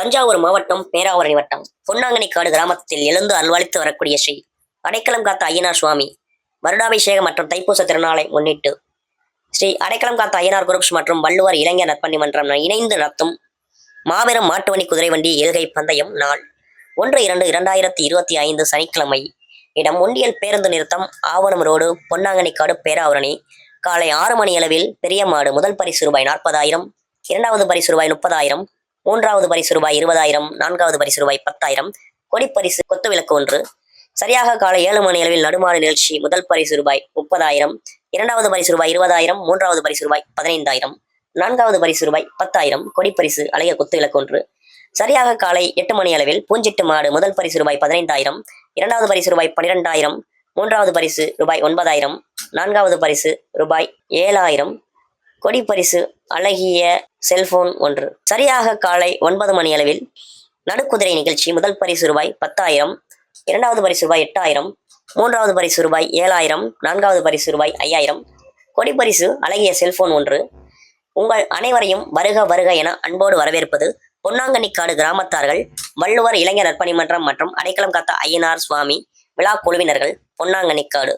தஞ்சாவூர் மாவட்டம் பேராவரணி வட்டம். பொன்னாங்கனிக்காடு கிராமத்தில் எழுந்து அல்வழித்து வரக்கூடிய ஸ்ரீ அடைக்கலம் காத்த ஐயனார் சுவாமி வருடாபிஷேகம் மற்றும் தைப்பூச திருநாளை முன்னிட்டு ஸ்ரீ அடைக்கலம் காத்த ஐயனார் குரூப்ஸ் மற்றும் வள்ளுவர் இளைஞர் நற்பணி மன்றம் இணைந்து நடத்தும் மாபெரும் மாட்டுவணி குதிரை வண்டி ஏழ்கை பந்தயம் நாள். ஒன்று இரண்டு இரண்டாயிரத்தி இருபத்தி ஐந்து சனிக்கிழமை. இடம் ஒண்டியல் பேருந்து நிறுத்தம் ஆவணம் ரோடு பொன்னாங்கனிக்காடு பேராவரணி. காலை ஆறு மணி அளவில் பெரிய மாடு முதல் பரிசு ரூபாய் நாற்பதாயிரம் இரண்டாவது பரிசு ரூபாய் முப்பதாயிரம் மூன்றாவது பரிசு ரூபாய் இருபதாயிரம் நான்காவது பரிசு ரூபாய் பத்தாயிரம் கொடிப்பரிசு கொத்து விளக்கு ஒன்று சரியாக காலை ஏழு மணி அளவில் நடுமாறு நிகழ்ச்சி முதல் பரிசு ரூபாய் முப்பதாயிரம் இரண்டாவது பரிசு ரூபாய் இருபதாயிரம் மூன்றாவது பரிசு ரூபாய் பதினைந்தாயிரம் நான்காவது பரிசு ரூபாய் பத்தாயிரம் கொடிப்பரிசு அழகிய கொத்து விளக்கு ஒன்று சரியாக காலை எட்டு மணி அளவில் பூஞ்சிட்டு மாடு முதல் பரிசு ரூபாய் பதினைந்தாயிரம் இரண்டாவது பரிசு ரூபாய் பன்னிரெண்டாயிரம் மூன்றாவது பரிசு ரூபாய் ஒன்பதாயிரம் நான்காவது பரிசு ரூபாய் ஏழாயிரம் கொடி பரிசு அழகிய செல்போன் ஒன்று. சரியாக காலை ஒன்பது மணி அளவில் நடுக்குதிரை நிகழ்ச்சி. முதல் பரிசு ரூபாய் பத்தாயிரம். இரண்டாவது பரிசு ரூபாய் எட்டாயிரம். மூன்றாவது பரிசு ரூபாய் ஏழாயிரம். நான்காவது பரிசு ரூபாய் ஐயாயிரம். கொடி பரிசு அழகிய செல்போன் ஒன்று. உங்கள் அனைவரையும் வருக வருக என அன்போடு வரவேற்பது பொன்னாங்கண்ணிக்காடு கிராமத்தார்கள் வள்ளுவர் இளைஞர் நற்பணி மன்றம் மற்றும் அடைக்கலம் காத்த ஐயனார் சுவாமி விழா குழுவினர்கள் பொன்னாங்கண்ணிக்காடு.